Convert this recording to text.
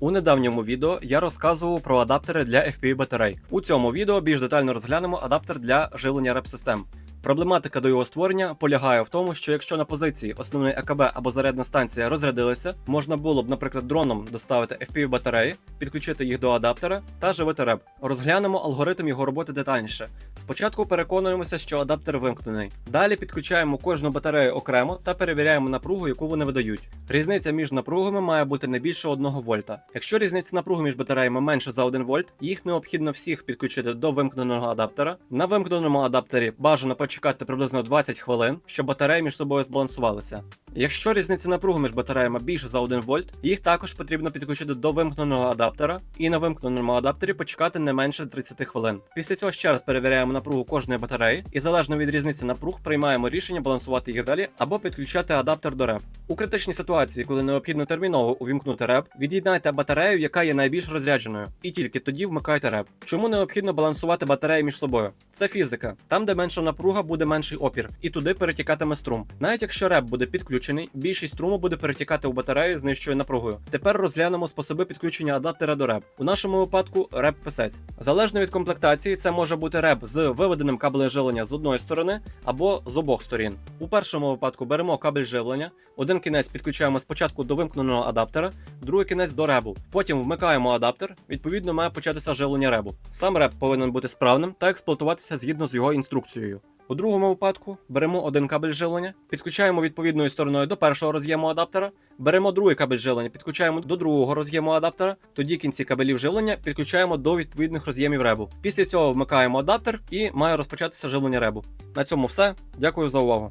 У недавньому відео я розказував про адаптери для FPV батарей. У цьому відео більш детально розглянемо адаптер для живлення реп-систем. Проблематика до його створення полягає в тому, що якщо на позиції основний АКБ або зарядна станція розрядилися, можна було б, наприклад, дроном доставити FPV батареї, підключити їх до адаптера та живити реп. Розглянемо алгоритм його роботи детальніше. Спочатку переконуємося, що адаптер вимкнений. Далі підключаємо кожну батарею окремо та перевіряємо напругу, яку вони видають. Різниця між напругами має бути не більше 1 вольта. Якщо різниця напруги між батареями менше за 1 вольт, їх необхідно всіх підключити до вимкненого адаптера. На вимкненому адаптері бажано почекати приблизно 20 хвилин, щоб батареї між собою збалансувалися. Якщо різниця напруги між батареями більше за 1 вольт, їх також потрібно підключити до вимкненого адаптера і на вимкненому адаптері почекати не менше 30 хвилин. Після цього ще раз перевіряємо напругу кожної батареї і залежно від різниці напруг приймаємо рішення балансувати їх далі або підключати адаптер до реп. У критичній ситуації, коли необхідно терміново увімкнути реп, від'єднайте батарею, яка є найбільш розрядженою, і тільки тоді вмикайте реп. Чому необхідно балансувати батареї між собою? Це фізика. Там, де менша напруга, буде менший опір, і туди перетікатиме струм. Навіть якщо реп буде підключений, більшість струму буде перетікати у батарею з нижчою напругою. Тепер розглянемо способи підключення адаптера до реп. У нашому випадку реп писець. Залежно від комплектації, це може бути реп з виведеним кабелем живлення з одної сторони або з обох сторін. У першому випадку беремо кабель живлення, один кінець підключаємо спочатку до вимкненого адаптера, другий кінець до ребу. Потім вмикаємо адаптер, відповідно має початися живлення ребу. Сам реб повинен бути справним та експлуатуватися згідно з його інструкцією. У другому випадку беремо один кабель живлення, підключаємо відповідною стороною до першого роз'єму адаптера, беремо другий кабель живлення, підключаємо до другого роз'єму адаптера, тоді кінці кабелів живлення підключаємо до відповідних роз'ємів ребу. Після цього вмикаємо адаптер і має розпочатися живлення ребу. На цьому все. Дякую за увагу.